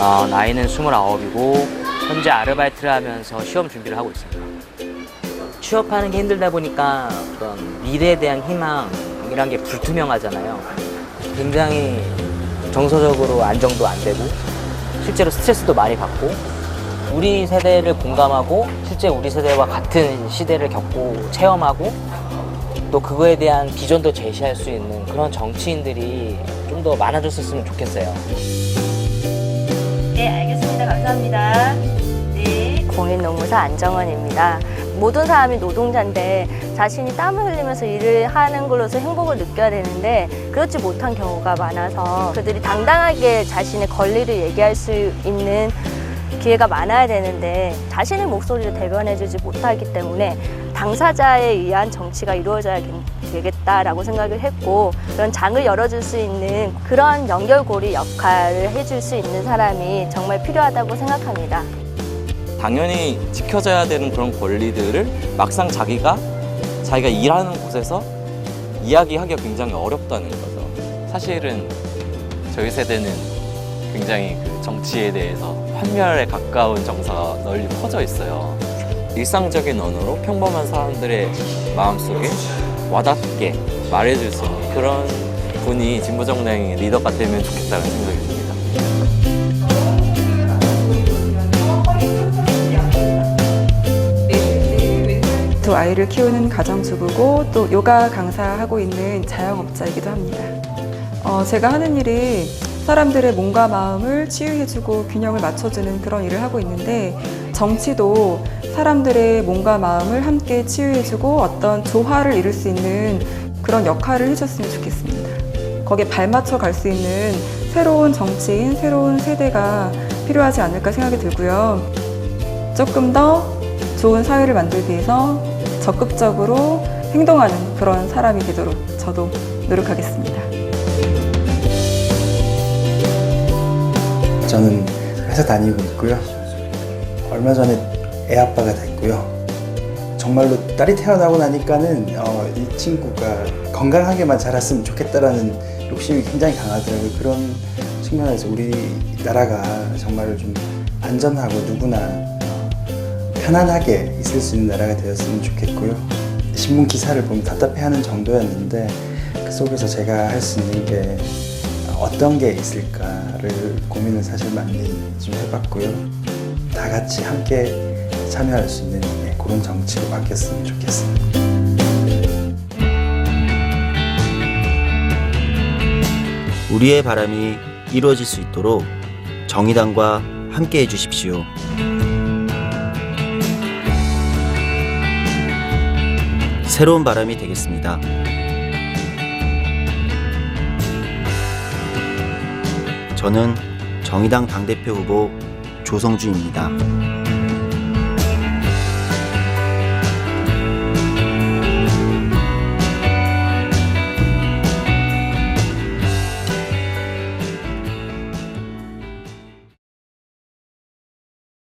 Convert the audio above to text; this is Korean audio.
어, 나이는 29이고 현재 아르바이트를 하면서 시험 준비를 하고 있습니다. 취업하는 게 힘들다 보니까 그런 미래에 대한 희망이란 게 불투명하잖아요. 굉장히 정서적으로 안정도 안 되고 실제로 스트레스도 많이 받고 우리 세대를 공감하고 실제 우리 세대와 같은 시대를 겪고 체험하고 또 그거에 대한 비전도 제시할 수 있는 그런 정치인들이 좀 더 많아졌었으면 좋겠어요. 네, 알겠습니다. 감사합니다. 네. 공인노무사 안정원입니다. 모든 사람이 노동자인데 자신이 땀을 흘리면서 일을 하는 걸로서 행복을 느껴야 되는데 그렇지 못한 경우가 많아서 그들이 당당하게 자신의 권리를 얘기할 수 있는 기회가 많아야 되는데 자신의 목소리를 대변해주지 못하기 때문에 당사자에 의한 정치가 이루어져야 되겠다라고 생각을 했고 그런 장을 열어줄 수 있는 그런 연결고리 역할을 해줄 수 있는 사람이 정말 필요하다고 생각합니다. 당연히 지켜져야 되는 그런 권리들을 막상 자기가 자기가 일하는 곳에서 이야기하기가 굉장히 어렵다는 거죠. 사실은 저희 세대는 굉장히 그 정치에 대해서 환멸에 가까운 정서가 널리 퍼져 있어요. 일상적인 언어로 평범한 사람들의 마음속에 와닿게 말해줄 수 있는 그런 분이 진보정당의 리더가 되면 좋겠다는 생각이 듭니다. 두 아이를 키우는 가정주부고 또 요가 강사하고 있는 자영업자이기도 합니다. 어, 제가 하는 일이 사람들의 몸과 마음을 치유해주고 균형을 맞춰주는 그런 일을 하고 있는데 정치도 사람들의 몸과 마음을 함께 치유해주고 어떤 조화를 이룰 수 있는 그런 역할을 해줬으면 좋겠습니다. 거기에 발맞춰 갈 수 있는 새로운 정치인, 새로운 세대가 필요하지 않을까 생각이 들고요. 조금 더 좋은 사회를 만들기 위해서 적극적으로 행동하는 그런 사람이 되도록 저도 노력하겠습니다. 저는 회사 다니고 있고요. 얼마 전에 애 아빠가 됐고요. 정말로 딸이 태어나고 나니까는 어, 이 친구가 건강하게만 자랐으면 좋겠다라는 욕심이 굉장히 강하더라고요. 그런 측면에서 우리나라가 정말 좀 안전하고 누구나 어, 편안하게 있을 수 있는 나라가 되었으면 좋겠고요. 신문 기사를 보면 답답해하는 정도였는데 그 속에서 제가 할 수 있는 게 어떤 게 있을까를 고민을 사실 많이 좀 해봤고요. 다 같이 함께 참여할 수 있는 네, 그런 정치로 바뀌었으면 좋겠습니다. 우리의 바람이 이루어질 수 있도록 정의당과 함께 해주십시오. 새로운 바람이 되겠습니다. 저는 정의당 당대표 후보 조성주입니다.